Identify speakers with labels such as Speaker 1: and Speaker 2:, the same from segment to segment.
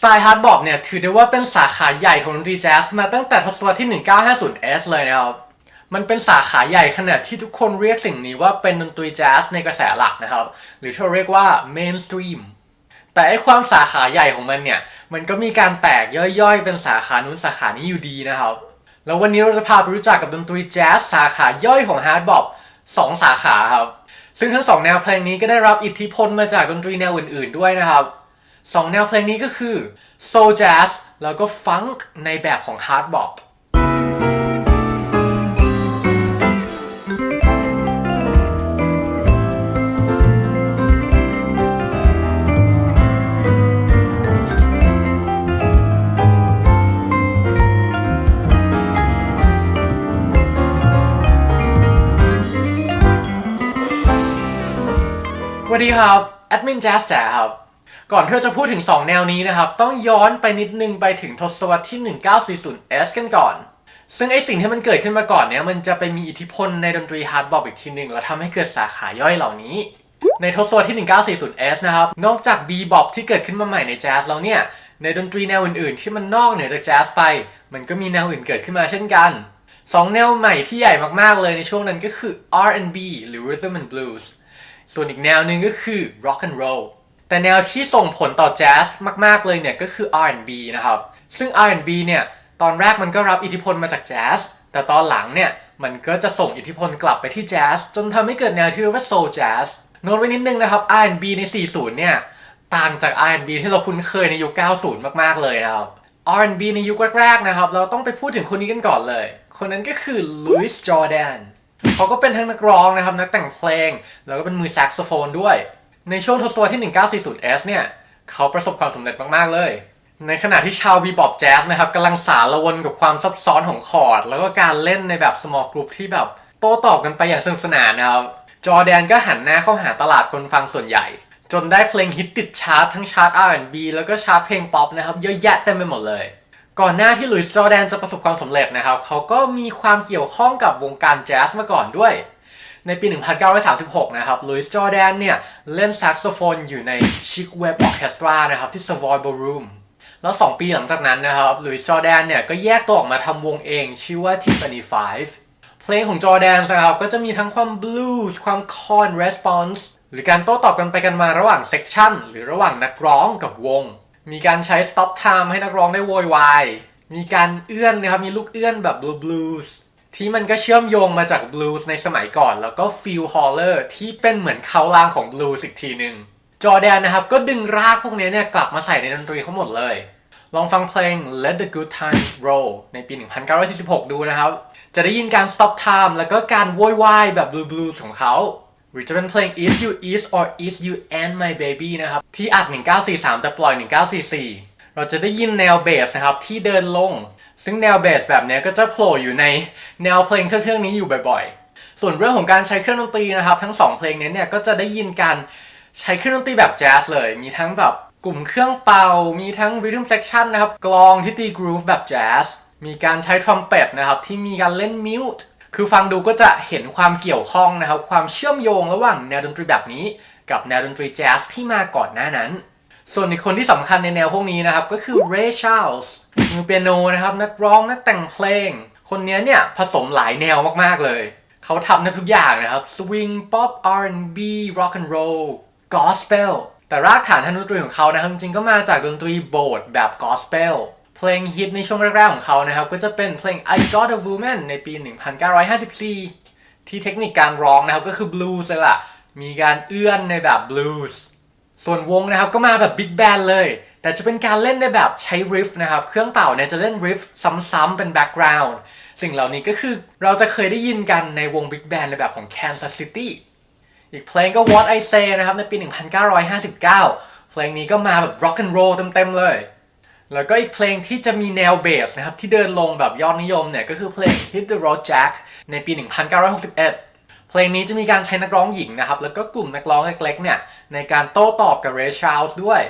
Speaker 1: ไตล์ฮาร์ดบอปเนี่ยถือได้ว่าเป็นสาขาใหญ่ของดนตรีแจ๊สมาตั้งแต่ทศวรรษที่ 1950s เลยนะครับ มันเป็นสาขาใหญ่ขนาดที่ทุกคนเรียกสิ่งนี้ว่าเป็นดนตรีแจ๊สในกระแสหลักนะครับ หรือที่เราเรียกว่า mainstream แต่ไอความสาขาใหญ่ของมันเนี่ย มันก็มีการแตกย่อยๆ เป็นสาขานู้นสาขานี้อยู่ดีนะครับ แล้ววันนี้เราจะพาไปรู้จักกับดนตรีแจ๊สสาขาย่อยของฮาร์ดบอปสองสาขาครับ ซึ่งทั้งสองแนวเพลงนี้ก็ได้รับอิทธิพลมาจากดนตรีแนวอื่น ๆด้วยนะครับ สองแนวเพลงนี้ก็คือ soul jazz แล้วก็ funk ในแบบของ hard bop สวัสดีครับ แอดมินแจ๊สแจ๋ครับ ก่อนที่เราจะพูดถึง 2 แนวนี้นะครับ ต้องย้อนไปนิดนึงไปถึงทศวรรษที่ 1940s กันก่อน ซึ่งไอสิ่งที่มันเกิดขึ้นมาก่อนเนี้ยมันจะไปมีอิทธิพลในดนตรีฮาร์ดบอปอีกทีหนึ่งแล้วทำให้เกิดสาขาย่อยเหล่านี้ ในทศวรรษที่ 1940s นะครับ นอกจากบีบอปที่เกิดขึ้นมาใหม่ในแจ๊สแล้วเนี่ย ในดนตรีแนวอื่นๆ ที่มันนอกเหนือจากแจ๊สไป มันก็มีแนวอื่นเกิดขึ้นมาเช่นกันสองแนวใหม่ที่ใหญ่มากๆเลยในช่วงนั้นก็คือ R&B หรือ Rhythm and Blues ส่วนอีกแนวหนึ่งก็คือ rock and roll แต่แนวที่ส่งผลต่อแจ๊สมาก ๆ เลยเนี่ยก็คือ R&B นะครับ ซึ่ง R&B เนี่ยตอนแรกมันก็รับอิทธิพลมาจากแจ๊สแต่ตอนหลังเนี่ยมันก็จะส่งอิทธิพลกลับไปที่แจ๊สจนทำให้เกิดแนวที่เรียกว่า soul jazz โน้ตไว้นิดนึงนะครับ R&B ใน 40 เนี่ยต่างจาก R&B ที่เราคุ้นเคยในยุค 90 มาก ๆ เลยนะครับ R&B ในยุคแรก ๆ นะครับ เราต้องไปพูดถึงคนนี้กันก่อนเลย คนนั้นก็คือ Louis Jordan เขาก็เป็นทั้งนักร้องนะครับ นักแต่งเพลง แล้วก็เป็นมือแซกโซโฟนด้วย ในช่วงทศวรรษที่ 1940s เนี่ย เขาประสบความสำเร็จมาก ๆ เลย ในขณะที่ชาวบีบอปแจ๊สนะครับกำลังสารละวนกับความซับซ้อนของคอร์ด แล้วก็การเล่นในแบบ small group ที่แบบโต้ตอบกันไปอย่างสนุกสนานนะครับ จอแดนก็หันหน้าเข้าหาตลาดคนฟังส่วนใหญ่ จนได้เพลงฮิตติดชาร์ตทั้งชาร์ต R&B แล้วก็ชาร์ตเพลงป๊อปนะครับเยอะแยะเต็มไปหมดเลย ก่อนหน้าที่ลุยส์จอแดนจะประสบความสำเร็จนะครับ เขาก็มีความเกี่ยวข้องกับวงการแจ๊สมาก่อนด้วย ในปี 1936 นะครับลุยส์จอร์แดนเนี่ย เล่นแซกโซโฟนอยู่ใน Chic Web Orchestra นะครับที่ Savoy Ballroom แล้ว 2 ปีหลังจากนั้นนะครับลุยส์จอร์แดนเนี่ย ก็แยกตัวออกมาทำวงเองชื่อว่า Tiffany 5เพลงของจอร์แดนนะครับ ก็จะมีทั้งความบลูส์ความคอน response หรือการโต้ตอบกันไปกันมาระหว่างเซกชันหรือระหว่างนักร้องกับวง มีการใช้ stop time ให้นักร้องได้โวยวาย มีการเอื้อนนะครับ มีลูกเอื้อนแบบ blue blues ที่มันก็เชื่อมโยงมาจาก blues ในสมัยก่อน แล้วก็ Phil Holler ที่เป็นเหมือนเขาลางของ blues อีกทีหนึ่งจอแดนนะครับ ก็ดึงรากพวกนี้เนี่ยกลับมาใส่ในดนตรีเขาหมดเลย ลองฟังเพลง Let the Good Times Roll ในปี 1946 ดูนะครับ จะได้ยินการ stop time แล้วก็การโวยวายแบบ blue blues ของเขา หรือจะเป็นเพลง Is You Is or Is You and My Baby นะครับ ที่อัด 1943 แต่ปล่อย 1944 เราจะได้ยินแนวเบสนะครับ ที่เดินลง ซึ่งแนวเบสแบบนี้ก็จะโผล่อยู่ในแนวเพลงเทื่องนี้อยู่บ่อยๆ ส่วนเรื่องของการใช้เครื่องดนตรีนะครับ ทั้ง 2 เพลงนี้เนี่ยก็จะได้ยินการใช้เครื่องดนตรีแบบแจ๊สเลย มีทั้งแบบกลุ่มเครื่องเป่า มีทั้ง rhythm section นะครับ กลองที่ตี groove แบบแจ๊ส มีการใช้ทรัมเป็ตนะครับที่มีการเล่นมิวต์คือฟังดูก็จะเห็นความเกี่ยวข้องนะครับ ความเชื่อมโยงระหว่างแนวดนตรีแบบนี้ กับแนวดนตรีแจ๊สที่มาก่อนหน้านั้น ส่วนอีกคนที่สำคัญในแนวพวกนี้นะครับ ก็คือ Ray Charles มือเปียโนนะครับ นักร้องนักแต่งเพลง คนนี้เนี่ยผสมหลายแนวมาก ๆ เลย เขาทำได้ทุกอย่างนะครับ swing pop R&B rock and roll gospel แต่รากฐานทางดนตรีของเขานะครับจริงๆก็มาจากดนตรีโบสถ์แบบ gospel เพลงฮิตในช่วงแรกๆของเขานะครับ ก็จะเป็นเพลง I Got a Woman ในปี 1954 ที่เทคนิคการร้องนะครับก็คือ blues เลยล่ะ มีการเอื้อนในแบบ blues ส่ ส่วนวงนะครับก็มาแบบ big band เลย แต่จะเป็นการเล่นในแบบใช้ริฟนะครับ เครื่องเป่าเนี่ยจะเล่นริฟซ้ำๆเป็น background สิ่งเหล่านี้ก็คือเราจะเคยได้ยินกันในวง big band ในแบบของ Kansas City อีกเพลงก็ What I Say นะครับ ในปี 1959 เพลงนี้ก็มาแบบ rock and roll เต็มๆเลย แล้วก็อีกเพลงที่จะมีแนวเบสนะครับ ที่เดินลงแบบยอดนิยมเนี่ย ก็คือเพลง Hit the Road Jack ในปี 1961 เพลงนี้จะมีการใช้นักร้องหญิงนะครับ แล้วก็กลุ่มนักร้องเล็กๆเนี่ยในการโต้ตอบกับ Ray Charles ด้วย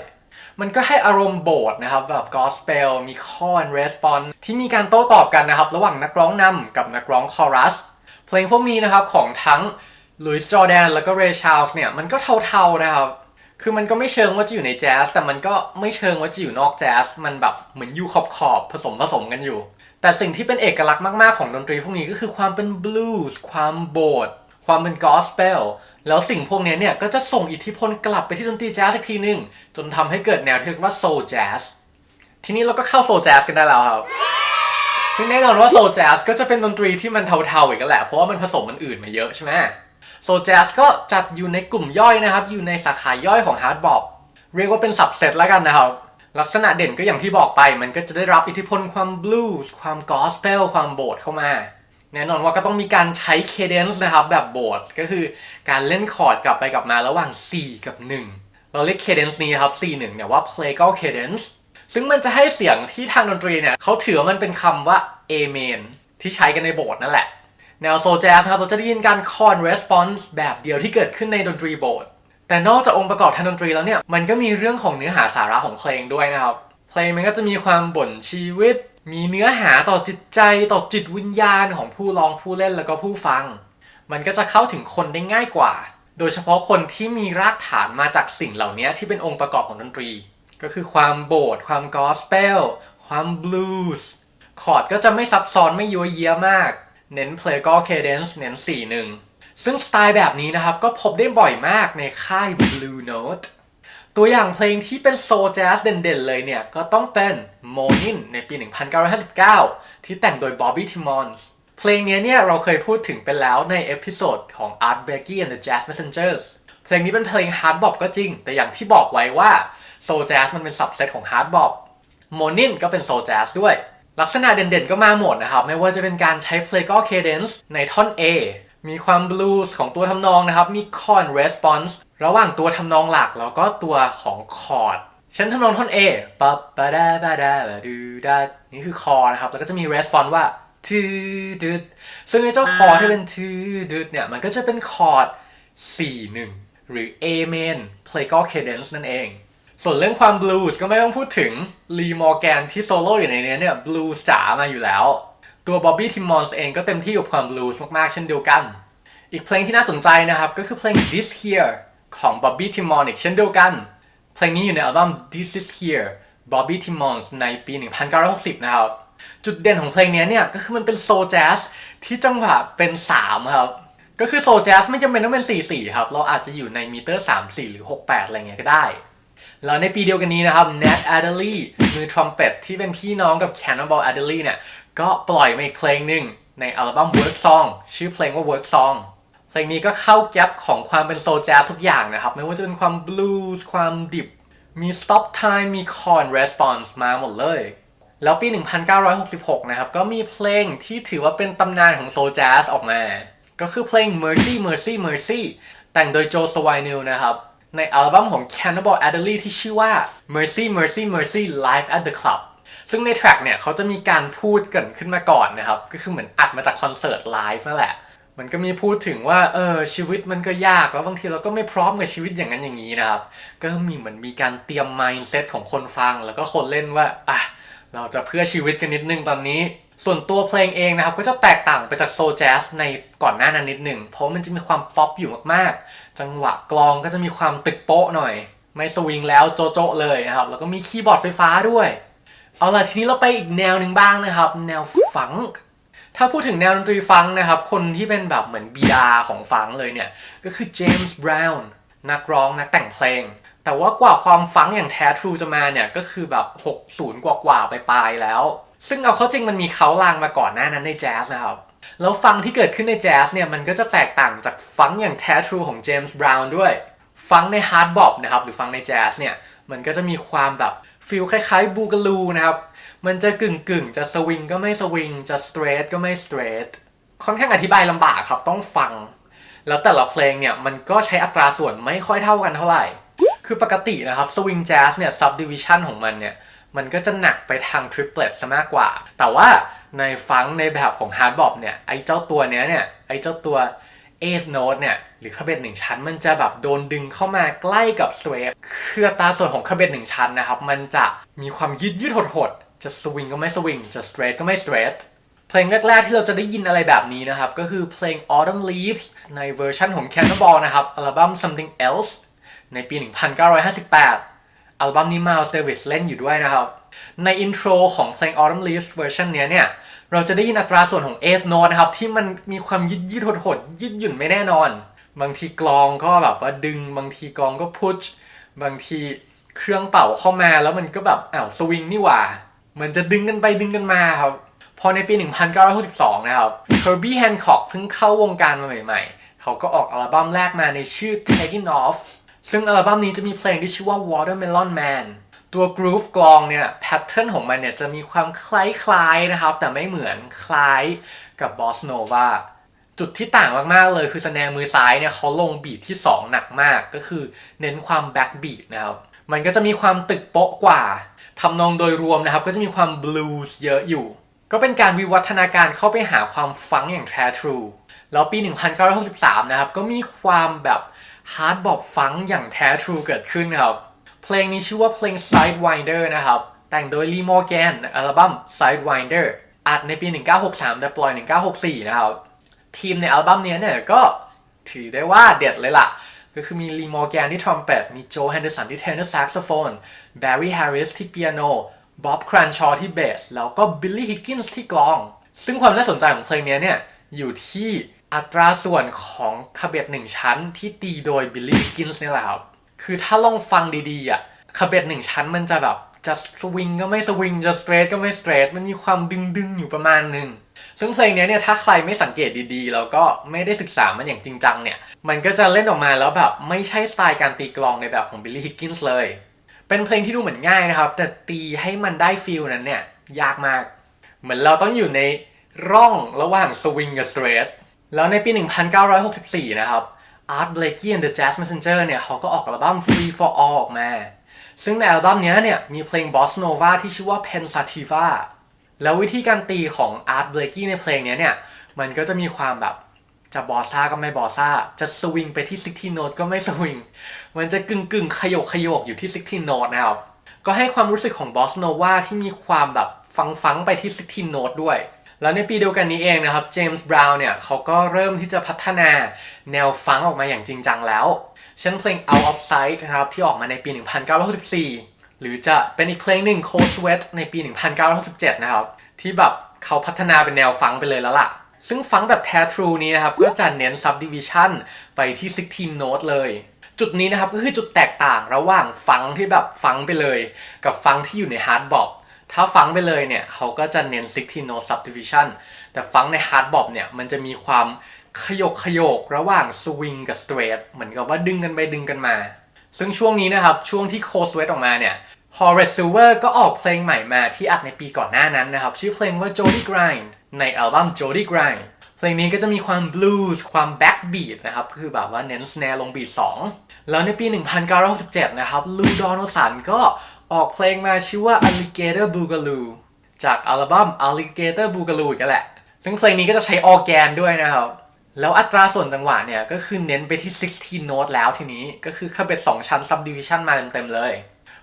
Speaker 1: มันก็ให้อารมณ์โบสถ์นะครับ แบบ gospel มี call and response ที่มีการโต้ตอบกันนะครับ ระหว่างนักร้องนำกับนักร้องคอรัส เพลงพวกนี้นะครับของทั้งลุยส์จอแดนแล้วก็เรชาร์ลส์เนี่ยมันก็เทาๆนะครับคือมันก็ไม่เชิงว่าจะอยู่ในแจ๊สแต่มันก็ไม่เชิงว่าจะอยู่นอกแจ๊สมันแบบเหมือนอยู่ขอบขอบๆผสมผสมกันอยู่ แต่สิ่งที่เป็นเอกลักษณ์มาก ๆ ของดนตรีพวกนี้ก็คือความเป็นบลูส์ความโบส ความเป็นกอสเปลแล้วสิ่งพวกนี้เนี่ยก็จะส่งอิทธิพลกลับไปที่ดนตรีแจ๊สอีกทีหนึ่งจนทำให้เกิดแนวที่เรียกว่าโซลแจ๊สทีนี้เราก็เข้าโซลแจ๊สกันได้แล้วครับซึ่งแน่นอนว่าโซลแจ๊สก็จะเป็นดนตรีที่มันเทาๆอีกแล้วแหละเพราะว่ามันผสมมันอื่นมาเยอะใช่ไหมโซลแจ๊สก็จัดอยู่ในกลุ่มย่อยนะครับ อยู่ในสาขาย่อยของฮาร์ดบอปเรียกว่าเป็นสับเซตแล้วกันนะครับลักษณะเด่นก็อย่างที่บอกไป มันก็จะได้รับอิทธิพลความบลูส์ความกอสเปลความโบสเข้ามา แน่นอนว่าก็ต้องมีการใช้เคเดนซ์นะครับ แบบโบสก็คือการเล่นคอร์ดกลับไปกลับมาระหว่าง 4 กับ 1 เราเรียกเคเดนซ์นี้ครับ 4 1 เนี่ยว่า plagal cadence ซึ่งมันจะให้เสียงที่ทางดนตรีเนี่ยเขาถือมันเป็นคำว่า A main ที่ใช้กันในโบสถ์นั่นแหละ แนวโซแจ๊สครับเราจะได้ยินการ chord response แบบเดียวที่เกิดขึ้นในดนตรีโบสถ์แต่นอกจากองค์ประกอบทางดนตรีแล้วเนี่ยมันก็มีเรื่องของเนื้อหาสาระของเพลงด้วยนะครับเพลงมันก็จะมีความบ่นชีวิต มีเนื้อหาต่อจิตใจต่อจิตวิญญาณของผู้ร้องผู้เล่นแล้วก็ผู้ฟัง มันก็จะเข้าถึงคนได้ง่ายกว่า โดยเฉพาะคนที่มีรากฐานมาจากสิ่งเหล่านี้ที่เป็นองค์ประกอบของดนตรี ก็คือความโบสถ์ความกอสเปลความบลูส์คอร์ดก็จะไม่ซับซ้อนไม่ยัวเยียมาก เน้น play ก็ cadence เน้น4 1ซึ่งสไตล์แบบนี้นะครับก็พบได้บ่อยมากในค่าย Blue Note ตัวอย่างเพลงที่เป็นโซแจ๊สเด่นๆ เลยเนี่ย ก็ต้องเป็น Morning ในปี 1959 ที่แต่งโดย Bobby Timmons เพลงนี้เนี่ยเราเคยพูดถึงไปแล้วในเอพิโซดของ Art Blakey and the Jazz Messengers เพลงนี้เป็นเพลงฮาร์ดบอปก็จริง แต่อย่างที่บอกไว้ว่าโซแจ๊สมันเป็นสับเซตของฮาร์ดบอป Morning ก็เป็นโซแจ๊สด้วย ลักษณะเด่นๆก็มาหมดนะครับ ไม่ว่าจะเป็นการใช้ play go cadence ในท่อน A มีความบลูส์ของตัวทำนองนะครับ มี chord response ระหว่างตัวทำนองหลักแล้วก็ตัวของคอร์ดเช่นทำนองท่อน A ปะปะดาบาดาบาดูดานี่คือคอร์นะครับ แล้วก็จะมี response ว่าทืดึดซึ่งไอ้เจ้าคอร์ที่เป็นทืดึดเนี่ย มันก็จะเป็นคอร์ด4 1 หรือ A main play go cadence นั่นเอง ส่วนเรื่องความบลูส์ก็ไม่ต้องพูดถึงลีมอร์แกนที่โซโล่อยู่ในนี้เนี่ยบลูส์จ๋ามาอยู่แล้ว ตัวบ๊อบบี้ทิมมอนส์เองก็เต็มที่กับความบลูส์มากๆ เช่นเดียวกัน อีกเพลงที่น่าสนใจนะครับ ก็คือเพลง This Here ของ Bobby Timmons อีกเช่นเดียวกัน เพลงนี้อยู่ในอัลบั้ม This Is Here Bobby Timmons ในปี 1960 นะครับ จุดเด่นของเพลงนี้เนี่ยก็คือมันเป็นโซแจ๊สที่จังหวะเป็น 3 ครับ ก็คือโซแจ๊สไม่จำเป็นต้องเป็น 4-4 ครับ เราอาจจะอยู่ในมิเตอร์ 3-4 หรือ 6-8 อะไรเงี้ยก็ได้ แล้วในปีเดียวกันนี้นะครับ Nat Adderley มือทรัมเป็ตที่เป็นพี่น้องกับ Cannonball Adderley เนี่ยก็ปล่อยมาอีกเพลงหนึ่งในอัลบั้ม Work Song ชื่อเพลงว่า Work Song เพลงนี้ก็เข้าแก๊ปของความเป็นโซลแจ๊สทุกอย่างนะครับ ไม่ว่าจะเป็นความบลูส์ความดิบ มี stop time มี chord response มาหมดเลย แล้วปี 1966 นะครับ ก็มีเพลงที่ถือว่าเป็นตำนานของโซลแจ๊สออกมา ก็คือเพลง Mercy Mercy Mercy แต่งโดยโจสวายนิลนะครับ ในอัลบั้มของ Cannibal Adderley ที่ชื่อว่า Mercy Mercy Mercy Live at the Club ซึ่งในแทร็กเนี่ยเขาจะมีการพูดเกินขึ้นมาก่อนนะครับ ก็คือเหมือนอัดมาจากคอนเสิร์ตไลฟ์นั่นแหละ มันก็มีพูดถึงว่าเออชีวิตมันก็ยากแล้วบางทีเราก็ไม่พร้อมกับชีวิตอย่างนั้นอย่างนี้นะครับ ก็มีเหมือนมีการเตรียม mindset ของคนฟัง แล้วก็คนเล่นว่าอะเราจะเพื่อชีวิตกันนิดนึงตอนนี้ ส่วนตัวเพลงเองนะครับ ก็จะแตกต่างไปจากโซแจ๊สในก่อนหน้านั้นนิดหนึ่งเพราะมันจะมีความป๊อปอยู่มากๆ จังหวะกลองก็จะมีความตึกโป๊ะหน่อย ไม่สวิงแล้วโจโจเลยนะครับ แล้วก็มีคีย์บอร์ดไฟฟ้าด้วย เอาล่ะทีนี้เราไปอีกแนวหนึ่งบ้างนะครับ แนวฟังก์ ถ้าพูดถึงแนวดนตรีฟังนะครับ คนที่เป็นแบบเหมือนบิดาของฟังเลยเนี่ย ก็คือเจมส์บราวน์นักร้องนักแต่งเพลง แต่ว่ากว่าความฟังอย่างแท้ทรูจะมาเนี่ย ก็คือแบบ 60 กว่ากว่าๆไปปลายแล้ว ซึ่งเอาเข้าจริงมันมีเขาลางมาก่อนหน้านั้นในแจ๊สนะครับ แล้วฟังที่เกิดขึ้นในแจ๊สเนี่ย มันก็จะแตกต่างจากฟังอย่างแท้ทรูของเจมส์บราวน์ด้วยฟังในฮาร์ดบอปนะครับหรือฟังในแจ๊สเนี่ยมันก็จะมีความแบบฟิลคล้ายๆบูกาลูนะครับ มันจะกึ่งกึ่งจะสวิงก็ไม่สวิงจะสเตรทก็ไม่สเตรทค่อนข้างอธิบายลำบากครับต้องฟัง แล้วแต่ละเพลงเนี่ยมันก็ใช้อัตราส่วนไม่ค่อยเท่ากันเท่าไหร่ คือปกตินะครับสวิงแจ๊สเนี่ย subdivision ของมันเนี่ยมันก็จะหนักไปทางทริปเ e t ซะมากกว่า แต่ว่าในฟังในแบบของฮาร์ดบอปเนี่ยไอ้เจ้าตัวเนี้ยเนี่ยไอ้เจ้าตัว eighth note เนี่ยหรือคาเบตหนึ่งชั้น มันจะแบบโดนดึงเข้ามาใกล้กับสเตรทคืออัตราส่วนของคาเบตหนึ่งชั้นนะครับ มันจะมีความยืดยืดหดหด จะสวิงก็ไม่สวิงจะสเตรทก็ไม่สเตรทเพลงแรกๆที่เราจะได้ยินอะไรแบบนี้นะครับ ก็คือเพลง Autumn Leaves ในเวอร์ชันของ Cannonball นะครับ อัลบั้ม Something Else ในปี 1958 อัลบั้มนี้ Miles Davis เล่นอยู่ด้วยนะครับ ในอินโทรของเพลง Autumn Leaves เวอร์ชันนี้เนี่ย เราจะได้ยินอัตราส่วนของ F note นะครับ ที่มันมีความยืดยืดหดหดยืดหยุ่นไม่แน่นอน บางทีกลองก็แบบว่าดึง บางทีกลองก็พุชบางทีเครื่องเป่าเข้ามาแล้วมันก็แบบอ้าวสวิงนี่หว่า มันจะดึงกันไปดึงกันมาครับ พอในปี 1962 นะครับ Herbie Hancock เพิ่งเข้าวงการมาใหม่ๆ เขาก็ออกอัลบั้มแรกมาในชื่อ Taking Off ซึ่งอัลบั้มนี้จะมีเพลงที่ชื่อว่า Watermelon Man ตัว groove กลองเนี่ยแพทเทิร์นของมันเนี่ยจะมีความคล้ายๆนะครับ แต่ไม่เหมือนคล้ายกับ Bossa Nova จุดที่ต่างมากๆเลยคือสแนร์มือซ้ายเนี่ยเขาลงบีทที่ 2 หนักมากก็คือเน้นความแบ็กบีทนะครับ มันก็จะมีความตึกโป๊ะกว่า ทำนองโดยรวมนะครับ ก็จะมีความบลูส์เยอะอยู่ ก็เป็นการวิวัฒนาการเข้าไปหาความฟังอย่างแท้ทรูแล้วปี 1963 นะครับ ก็มีความแบบฮาร์ดบอบฟังอย่างแท้ทรูเกิดขึ้นครับ เพลงนี้ชื่อว่าเพลง Sidewinder นะครับ แต่งโดย Lee Morgan ในอัลบั้ม Sidewinder อัดในปี 1963 แต่ปล่อย 1964 นะครับ ทีมในอัลบั้มนี้เนี่ยก็ถือได้ว่าเด็ดเลยล่ะ ก็คือมีลีมอร์แกนที่ทรัมเป็ตมีโจแฮนเดอร์สันที่เทนเนอร์แซกโซโฟนแบร์รี่แฮร์ริสที่เปียโนบ๊อบครันชอที่เบสแล้วก็บิลลี่ฮิกกินส์ที่กลอง ซึ่งความน่าสนใจของเพลงนี้เนี่ย อยู่ที่อัตราส่วนของคาเบตหนึ่งชั้นที่ตีโดยบิลลี่ฮิกกินส์นี่แหละครับ คือถ้าลองฟังดีๆอะคาเบตหนึ่งชั้นมันจะแบบจะสวิงก็ไม่สวิงจะสเตรทก็ไม่สเตรทมันมีความดึงๆอยู่ประมาณหนึ่ง ซึ่งเพลงนี้เนี่ยถ้าใครไม่สังเกตดีๆ แล้วก็ไม่ได้ศึกษามันอย่างจริงจังเนี่ย มันก็จะเล่นออกมาแล้วแบบไม่ใช่สไตล์การตีกลองในแบบของบิลลี่ฮิกกินส์เลย เป็นเพลงที่ดูเหมือนง่ายนะครับ แต่ตีให้มันได้ฟีลนั้นเนี่ยยากมาก เหมือนเราต้องอยู่ในร่องระหว่างสวิงกับสเตรทแล้วในปี 1964 นะครับ Art Blakey and the Jazz Messenger เนี่ยเขาก็ออกอัลบั้ม Free for All ออกมา ซึ่งในอัลบั้มนี้เนี่ยมีเพลง Bossa Nova ที่ชื่อว่า Pensativa แล้ววิธีการตีของ Art Blakey ในเพลงนี้เนี่ย มันก็จะมีความแบบจะบอซ่าก็ไม่บอซ่า จะสวิงไปที่16โน้ตก็ไม่สวิง มันจะกึ่งกึ่งขยกขยกอยู่ที่16โน้ตนะครับ ก็ให้ความรู้สึกของ Bossa Nova ที่มีความแบบฟังฟังไปที่16โน้ตด้วย แล้วในปีเดียวกันนี้เองนะครับ เจมส์ บราวน์เนี่ยเขาก็เริ่มที่จะพัฒนาแนวฟังออกมาอย่างจริงจังแล้ว เช่นเพลง Out of Sight นะครับที่ออกมาในปี 1964 หรือจะเป็นอีกเพลงหนึ่ง Cold Sweat ในปี 1967 นะครับ ที่แบบเขาพัฒนาเป็นแนวฟังไปเลยแล้วล่ะ ซึ่งฟังแบบแท้ทรูนี้นะครับ ก็จะเน้น subdivision ไปที่ 16โน้ตเลย จุดนี้นะครับ ก็คือจุดแตกต่างระหว่างฟังที่แบบฟังไปเลย กับฟังที่อยู่ในฮาร์ดบอกถ้าฟังไปเลยเนี่ย เขาก็จะเน้น 16 note subdivision แต่ฟังในฮาร์ดบอบเนี่ย มันจะมีความขยกขยกระหว่างสวิงกับสเตรทเหมือนกับว่าดึงกันไปดึงกันมา ซึ่งช่วงนี้นะครับ ช่วงที่โคสเวตออกมาเนี่ย Horace Silver ก็ออกเพลงใหม่มาที่อัดในปีก่อนหน้านั้นนะครับ ชื่อเพลงว่า Jody Grind ในอัลบั้ม Jody Grind เพลงนี้ก็จะมีความบลูส์ความแบ็กบีทนะครับ คือแบบว่าเน้นสแนร์ลงบีท2แล้วในปี 1967 นะครับลูดอนสันก็ออกเพลงมาชื่อว่า Alligator Boogaloo จากอัลบั้ม Alligator Boogaloo กันแหละ ซึ่งเพลงนี้ก็จะใช้ออแกนด้วยนะครับ แล้วอัตราส่วนจังหวะเนี่ยก็คือเน้นไปที่ 16โน้ตแล้วทีนี้ก็คือคาเบต2ชั้น subdivision มาเต็มๆเลย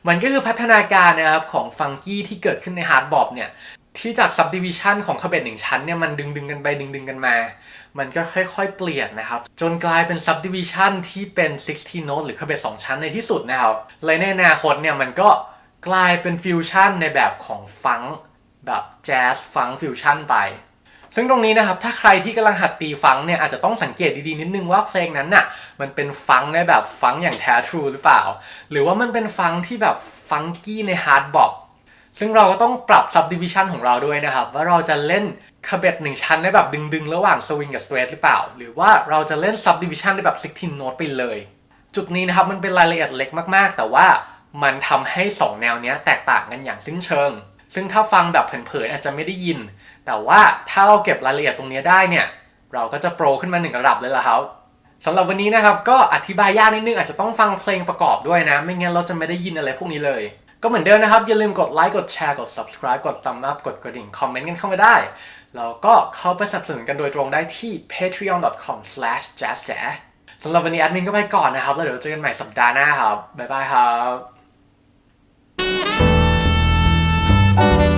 Speaker 1: มันก็คือพัฒนาการนะครับของฟังกี้ที่เกิดขึ้นในฮาร์ดบอบเนี่ยที่จาก subdivision ของคาเบตหนึ่งชั้นเนี่ยมันดึงดึงกันไปดึงดึงกันมา มันก็ค่อยๆเปลี่ยนนะครับ จนกลายเป็น subdivision ที่เป็น 16โน้ตหรือคาเบต2ชั้นในที่สุดนะครับเลยในอนาคตเนี่ยมันก็กลายเป็นฟิวชั่นในแบบของฟังแบบแจ๊สฟังฟิวชั่นไป ซึ่งตรงนี้นะครับถ้าใครที่กำลังหัดตีฟังเนี่ยอาจจะต้องสังเกตดีๆนิดนึงว่าเพลงนั้นน่ะมันเป็นฟังในแบบฟังอย่างแท้ทรูหรือเปล่า หรือว่ามันเป็นฟังที่แบบฟังกี้ในฮาร์ดบอบซึ่งเราก็ต้องปรับ subdivision ของเราด้วยนะครับ ว่าเราจะเล่นคาเบตหนึ่งชั้นได้แบบดึงๆ ระหว่างสวิงกับสเตรทหรือเปล่า หรือว่าเราจะเล่น subdivision ได้แบบ16โน้ตไปเลย จุดนี้นะครับมันเป็นรายละเอียดเล็กมากๆ แต่ว่ามันทำให้สองแนวเนี้ยแตกต่างกันอย่างสิ้นเชิง ซึ่งถ้าฟังแบบเผินๆอาจจะไม่ได้ยิน แต่ว่าถ้าเราเก็บรายละเอียดตรงนี้ได้เนี่ย เราก็จะโปรขึ้นมาหนึ่งระดับเลยล่ะครับสำหรับวันนี้นะครับก็อธิบายยากนิดนึงอาจจะต้องฟังเพลงประกอบด้วยนะ ไม่งั้นเราจะไม่ได้ยินอะไรพวกนี้เลย ก็เหมือนเดิมนะครับ อย่าลืมกดไลค์กดแชร์กด subscribe กด thumb up กดกระดิ่งคอมเมนต์กันเข้ามาได้ แล้วก็เข้าไปสนับสนุนกันโดยตรงได้ที่ patreon.com/jazzj สำหรับวันนี้แอดมินก็ไปก่อนนะครับ แล้วเดี๋ยวเจอกันใหม่สัปดาห์หน้าครับบ๊ายบายครับ